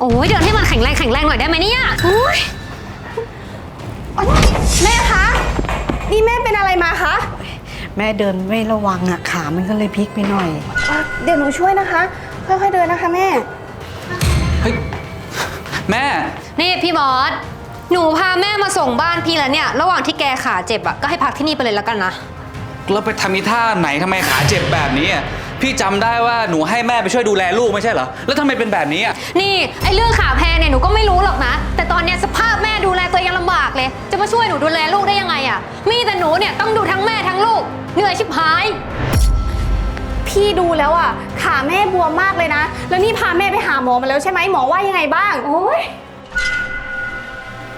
โอ้ยเดินให้มันแข็งแรงแข็งแรงหน่อยได้ไหมเนี่ยโอ้ยแม่คะ นี่แม่เป็นอะไรมาคะแม่เดินไม่ระวังอะขา มันก็เลยพลิกไปหน่อย อะเดี๋ยวหนูช่วยนะคะ ค่อยๆเดินนะคะแม่ เฮ้ย แม่ นี่พี่บอส หนูพาแม่มาส่งบ้านพี่แล้วเนี่ย ระหว่างที่แกขาเจ็บอะก็ให้พักที่นี่ไปเลยแล้วกันนะ เราไปทำอีท่าไหนทำไมขาเจ็บแบบนี้อะ พี่จำได้ว่าหนูให้แม่ไปช่วยดูแลลูกไม่ใช่เหรอ แล้วทำไมเป็นแบบนี้อะ นี่ไอ้เรื่องขาแพงเนี่ยหนูก็ไม่รู้หรอกนะ แต่ตอนเนี้ยสภาพแม่ดูแลตัวเองยังลำบากเลย จะมาช่วยหนูดูแลลูกได้ยังไงอะมีแต่หนูเนี่ยต้องดูทั้งแม่ทั้งลูก เหนื่อยชิบหาย พี่ดูแล้วอะ ขาแม่บวมมากเลยนะ แล้วนี่พาแม่ไปหาหมอมาแล้วใช่ไหมหมอว่ายังไงบ้าง โอ้ย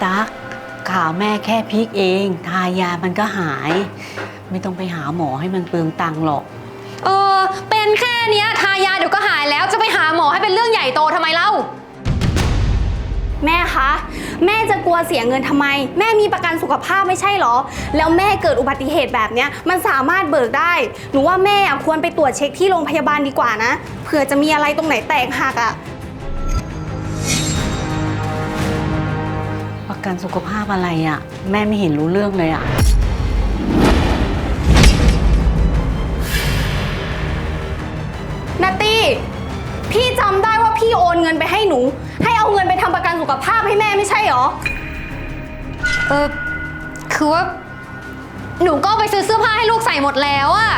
ตักขาแม่แค่พลิกเอง ทายามันก็หาย ไม่ต้องไปหาหมอให้มันเปลืองตังค์หรอก เออ เป็นแค่เนี้ยทายาเดี๋ยวก็หายแล้วจะไปหาหมอให้เป็นเรื่องใหญ่โตทำไมเล่า แม่คะ แม่จะกลัวเสียเงินทำไม แม่มีประกันสุขภาพไม่ใช่เหรอ แล้วแม่เกิดอุบัติเหตุแบบเนี้ยมันสามารถเบิกได้ หนูว่าแม่อะควรไปตรวจเช็คที่โรงพยาบาลดีกว่านะ เผื่อจะมีอะไรตรงไหนแตกหักอะประกันสุขภาพอะไรอะแม่ไม่เห็นรู้เรื่องเลยอะ นาตี้ พี่จำได้ว่าพี่โอนเงินไปให้หนู ให้เอาเงินไปทำประกันสุขภาพให้แม่ไม่ใช่เหรอ เออคือว่า หนูก็เอาไปซื้อเสื้อผ้าให้ลูกใส่หมดแล้วอะ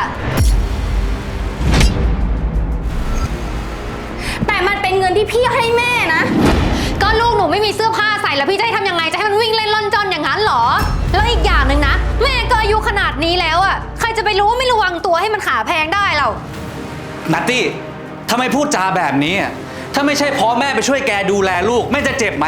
แต่มันเป็นเงินที่พี่ให้แม่นะ ก็ลูกหนูไม่มีเสื้อผ้าใส่แล้วพี่จะให้ทำยังไงจะให้มันวิ่งเล่นล่อนจอนอย่างนั้นเหรอ แล้วอีกอย่างหนึ่งนะ แม่ก็อายุขนาดนี้แล้วอะใครจะไปรู้ว่าไม่ระวังตัวให้มันขาแพงได้เรา นัตตี้ทำไมพูดจาแบบนี้อะถ้าไม่ใช่เพราะแม่ไปช่วยแกดูแลลูก แม่จะเจ็บไหม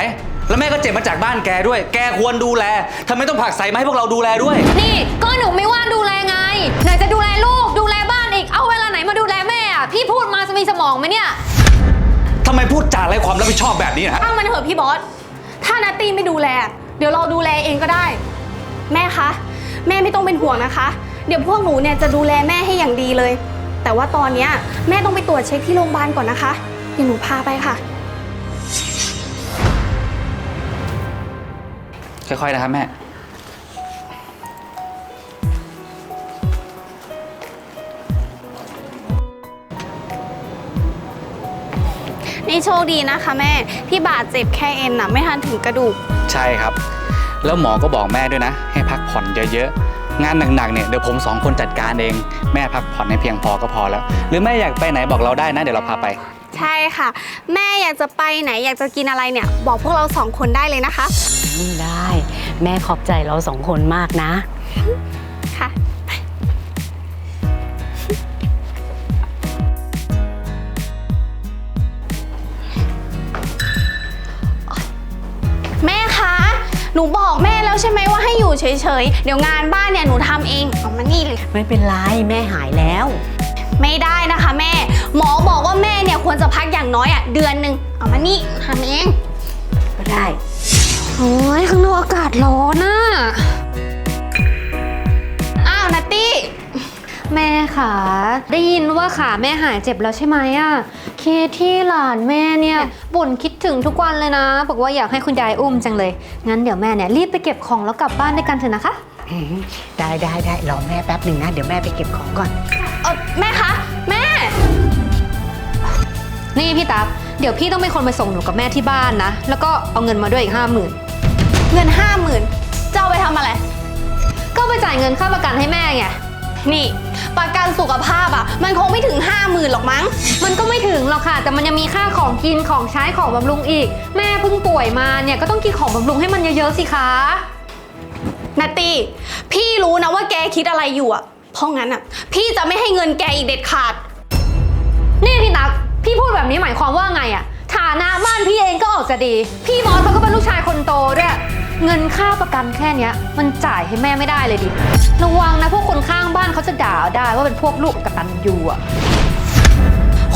แล้วแม่ก็เจ็บมาจากบ้านแกด้วย แกควรดูแลทำไมต้องผลักใส่มาให้พวกเราดูแลด้วย นี่ก็หนูไม่ว่างดูแลไง ไหนจะดูแลลูกดูแลบ้านอีก เอาเวลาไหนมาดูแลแม่อะพี่พูดมาจะมีสมองไหมเนี่ย ทำไมพูดจาไร้ความรับผิดชอบแบบนี้ฮะ ตั้งมันเถอะพี่บอส ถ้านาตี้ไม่ดูแล เดี๋ยวเราดูแลเองก็ได้ แม่คะ แม่ไม่ต้องเป็นห่วงนะคะ เดี๋ยวพวกหนูเนี่ยจะดูแลแม่ให้อย่างดีเลย แต่ว่าตอนเนี้ยแม่ต้องไปตรวจเช็คที่โรงพยาบาลก่อนนะคะ เดี๋ยวหนูพาไปค่ะ ค่อยๆนะครับแม่ นี่โชคดีนะคะแม่ที่บาดเจ็บแค่เอ็นน่ะไม่ทันถึงกระดูก ใช่ครับ แล้วหมอก็บอกแม่ด้วยนะ ให้พักผ่อนเยอะๆ งานหนักๆเนี่ยเดี๋ยวผมสองคนจัดการเอง แม่พักผ่อนให้เพียงพอก็พอแล้ว หรือแม่อยากไปไหนบอกเราได้นะ เดี๋ยวเราพาไป ใช่ค่ะ แม่อยากจะไปไหนอยากจะกินอะไรเนี่ย บอกพวกเราสองคนได้เลยนะคะ อืมได้ แม่ขอบใจเราสองคนมากนะ ค่ะ แม่คะ หนูบอกแม่แล้ว ใช่ไหมว่าให้อยู่เฉยๆ เดี๋ยวงานบ้านเนี่ยหนูทำเองเอามานี่เลย ไม่เป็นไรแม่หายแล้ว ไม่ได้นะคะแม่ หมอบอกว่าแม่เนี่ยควรจะพักอย่างน้อยอะเดือนหนึ่งเอามานี่ทำเองก็ได้ โอ้ยข้างนอกอากาศร้อนน่ะ อ้าวนัตตี้ แม่ค่ะได้ยินว่าขาแม่หายเจ็บแล้วใช่ไหมอะ เคที่หลานแม่เนี่ยบ่นคิดถึงทุกวันเลยนะ บอกว่าอยากให้คุณยายอุ้มจังเลย งั้นเดี๋ยวแม่เนี่ยรีบไปเก็บของแล้วกลับบ้านด้วยกันเถอะนะคะ อืมได้ได้ได้รอแม่แป๊บหนึ่งนะ เดี๋ยวแม่ไปเก็บของก่อน เออแม่คะ แม่ นี่พี่ตั๊กเดี๋ยวพี่ต้องเป็นคนไปส่งหนูกับแม่ที่บ้านนะ แล้วก็เอาเงินมาด้วยอีกห้าหมื่นเงินห้าหมื่นจะเอาไปทำอะไร ก็ไปจ่ายเงินค่าประกันให้แม่ไง นี่ประกันสุขภาพอะ มันคงไม่ถึงห้าหมื่นหรอกมั้ง มันก็ไม่ถึงหรอกค่ะ แต่มันยังมีค่าของกินของใช้ของบำรุงอีก แม่เพิ่งป่วยมาเนี่ยก็ต้องกินของบำรุงให้มันเยอะๆสิคะนัตตี้พี่รู้นะว่าแกคิดอะไรอยู่อะเพราะงั้นอะ พี่จะไม่ให้เงินแกอีกเด็ดขาด นี่พี่ตั๊กพี่พูดแบบนี้หมายความว่าไงอะฐานะบ้านพี่เองก็ออกจะดี พี่บอสเขาก็เป็นลูกชายคนโตด้วย เงินค่าประกันแค่เนี้ย มันจ่ายให้แม่ไม่ได้เลยดิ ระวังนะพวกคนข้างบ้านเขาจะด่าได้ว่าเป็นพวกลูกกตันยูอะ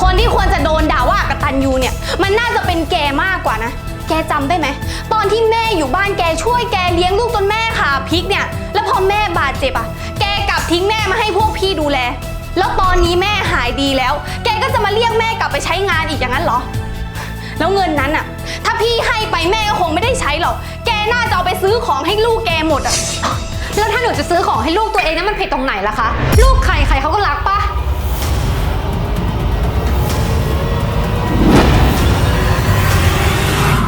คนที่ควรจะโดนด่าว่ากตันยูเนี่ย มันน่าจะเป็นแกมากกว่านะ แกจำได้ไหม ตอนที่แม่อยู่บ้านแกช่วยแกเลี้ยงลูกจนแม่ขาพลิกเนี่ย แล้วพอแม่บาดเจ็บอะ แกกลับทิ้งแม่มาให้พวกพี่ดูแล แล้วตอนนี้แม่หายดีแล้ว แกก็จะมาเรียกแม่กลับไปใช้งานอีกอย่างนั้นเหรอ แล้วเงินนั้นอะถ้าพี่ให้ไปแม่ก็คงไม่ได้ใช้หรอก น่าจะเอาไปซื้อของให้ลูกแกหมดอะแล้วถ้าหนูจะซื้อของให้ลูกตัวเองนั้นมันผิดตรงไหนล่ะคะ ลูกใครใครเขาก็รักปะ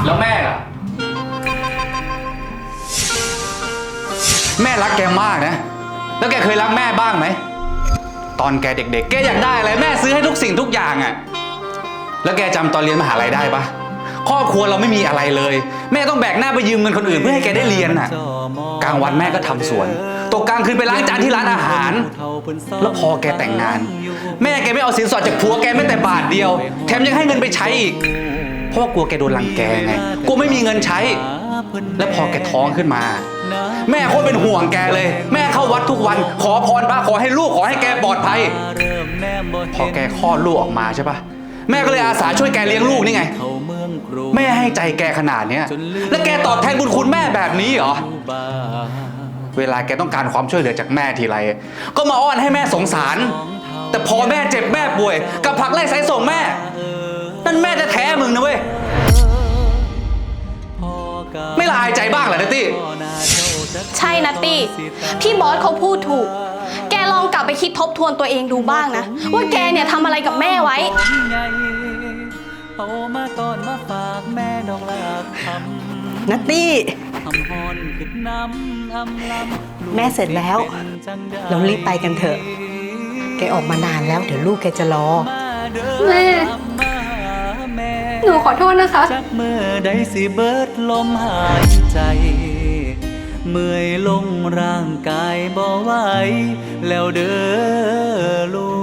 แล้วแม่ล่ะ แม่รักแกมากนะ แล้วแกเคยรักแม่บ้างไหม ตอนแกเด็กๆ แกอยากได้อะไรแม่ซื้อให้ทุกสิ่งทุกอย่างอะ่ะแล้วแกจำตอนเรียนมหาลัยได้ปะ ครอบครัวเราไม่มีอะไรเลย แม่ต้องแบกหน้าไปยืมเงินคนอื่นเพื่อให้แกได้เรียนน่ะ กลางวันแม่ก็ทำสวน ตกกลางคืนไปล้างจานที่ร้านอาหาร แล้วพอแกแต่งงาน แม่แกไม่เอาสินสอดจากผัวแกแม้แต่บาทเดียว แถมยังให้เงินไปใช้อีกเพราะว่ากลัวแกโดนรังแกไงกลัวไม่มีเงินใช้ แล้วพอแกท้องขึ้นมา แม่โคตรเป็นห่วงแกเลย แม่เข้าวัดทุกวัน ขอพรพระขอให้ลูกขอให้แกปลอดภัย พอแกคลอดลูกออกมาใช่ปะแม่ก็เลยอาสาช่วยแกเลี้ยงลูกนี่ไง แม่ให้ใจแกขนาดเนี้ยแล้วแกตอบแทนบุญคุณแม่แบบนี้เหรอ เวลาแกต้องการความช่วยเหลือจากแม่ทีไร ก็มาอ้อนให้แม่สงสาร แต่พอแม่เจ็บแม่ป่วยกลับผลักไล่สายส่งแม่ นั่นแม่จะแท้ๆมึงนะเว้ย ไม่ละอายใจบ้างเหรอเนตตี้ ใช่นัตตี้ พี่บอสเขาพูดถูก แกลองกลับไปคิดทบทวนตัวเองดูบ้างนะ ว่าแกเนี่ยทำอะไรกับแม่ไว้ เขมาตอนมาฝากแม่ดอกลากคนัตตี้แม่เสร็จแล้ว เรารีบไปกันเถอะ แกออกมานานแล้ว เดี๋ยวลูกแกจะรอ แม่ หนูขอโทษนะคะ จากเมื่อใดสิเบิดลมหายใจ เมื่อยลงร่างกายบ่ไหวแล้วเด้อลูก